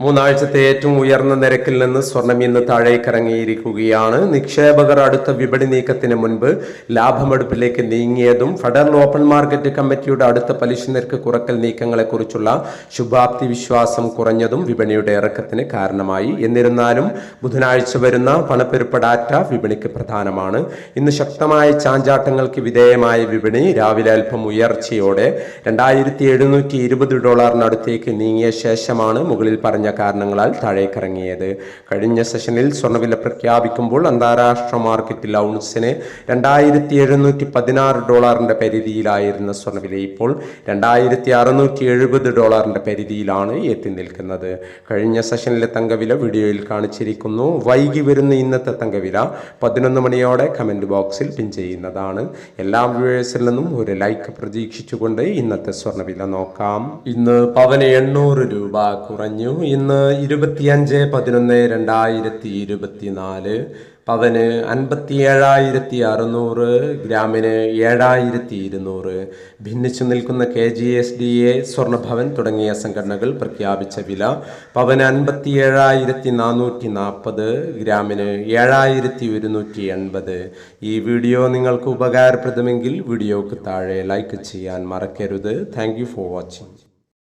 മൂന്നാഴ്ചത്തെ ഏറ്റവും ഉയർന്ന നിരക്കിൽ നിന്ന് സ്വർണം ഇന്ന് താഴേക്കിറങ്ങിയിരിക്കുകയാണ്. നിക്ഷേപകർ അടുത്ത വിപണി നീക്കത്തിന് മുൻപ് ലാഭമെടുപ്പിലേക്ക് നീങ്ങിയതും ഫെഡറൽ ഓപ്പൺ മാർക്കറ്റ് കമ്മിറ്റിയുടെ അടുത്ത പലിശ നിരക്ക് കുറക്കൽ നീക്കങ്ങളെക്കുറിച്ചുള്ള ശുഭാപ്തി വിശ്വാസം കുറഞ്ഞതും വിപണിയുടെ ഇറക്കത്തിന് കാരണമായി. എന്നിരുന്നാലും ബുധനാഴ്ച വരുന്ന പണപ്പെരുപ്പ ഡാറ്റ വിപണിക്ക് പ്രധാനമാണ്. ഇന്ന് ശക്തമായ ചാഞ്ചാട്ടങ്ങൾക്ക് വിധേയമായ വിപണി രാവിലെ അല്പം ഉയർച്ചയോടെ രണ്ടായിരത്തി ഡോളറിനടുത്തേക്ക് നീങ്ങിയ ശേഷമാണ് മുകളിൽ പറഞ്ഞ കാരണങ്ങളാൽ താഴേക്കിറങ്ങിയത്. കഴിഞ്ഞ സെഷനിൽ സ്വർണവില പ്രഖ്യാപിക്കുമ്പോൾ അന്താരാഷ്ട്ര മാർക്കറ്റിൽ ഔൺസിന് രണ്ടായിരത്തി എഴുന്നൂറ്റി പതിനാറ് ഡോളറിന്റെ പരിധിയിലായിരുന്ന സ്വർണവില ഇപ്പോൾ രണ്ടായിരത്തി അറുന്നൂറ്റി എഴുപത് ഡോളറിന്റെ പരിധിയിലാണ് എത്തി നിൽക്കുന്നത്. കഴിഞ്ഞ സെഷനിലെ തങ്കവില വീഡിയോയിൽ കാണിച്ചിരിക്കുന്നു. വൈകി വരുന്ന ഇന്നത്തെ തങ്കവില പതിനൊന്ന് മണിയോടെ കമന്റ് ബോക്സിൽ പിൻ ചെയ്യുന്നതാണ്. എല്ലാ വ്യൂവേഴ്സിൽ നിന്നും ഒരു ലൈക്ക് പ്രതീക്ഷിച്ചുകൊണ്ട് ഇന്നത്തെ സ്വർണവില നോക്കാം. ഇന്ന് പവന് എണ്ണൂറ് രൂപ കുറഞ്ഞു. ഇന്ന് ഇരുപത്തിയഞ്ച് പതിനൊന്ന് രണ്ടായിരത്തി ഇരുപത്തിനാല് പവന് അൻപത്തി ഏഴായിരത്തി അറുന്നൂറ് ഗ്രാമിന് ഏഴായിരത്തി ഇരുന്നൂറ് ഭിന്നിച്ചു നിൽക്കുന്ന K G S D A സ്വർണഭവൻ തുടങ്ങിയ സംഘടനകൾ പ്രഖ്യാപിച്ച വില പവന് അൻപത്തി ഏഴായിരത്തി നാനൂറ്റി നാൽപ്പത് ഗ്രാമിന് ഏഴായിരത്തി ഒരുന്നൂറ്റി എൺപത് ഈ വീഡിയോ നിങ്ങൾക്ക് ഉപകാരപ്രദമെങ്കിൽ വീഡിയോക്ക് താഴെ ലൈക്ക് ചെയ്യാൻ മറക്കരുത്. Thank for watching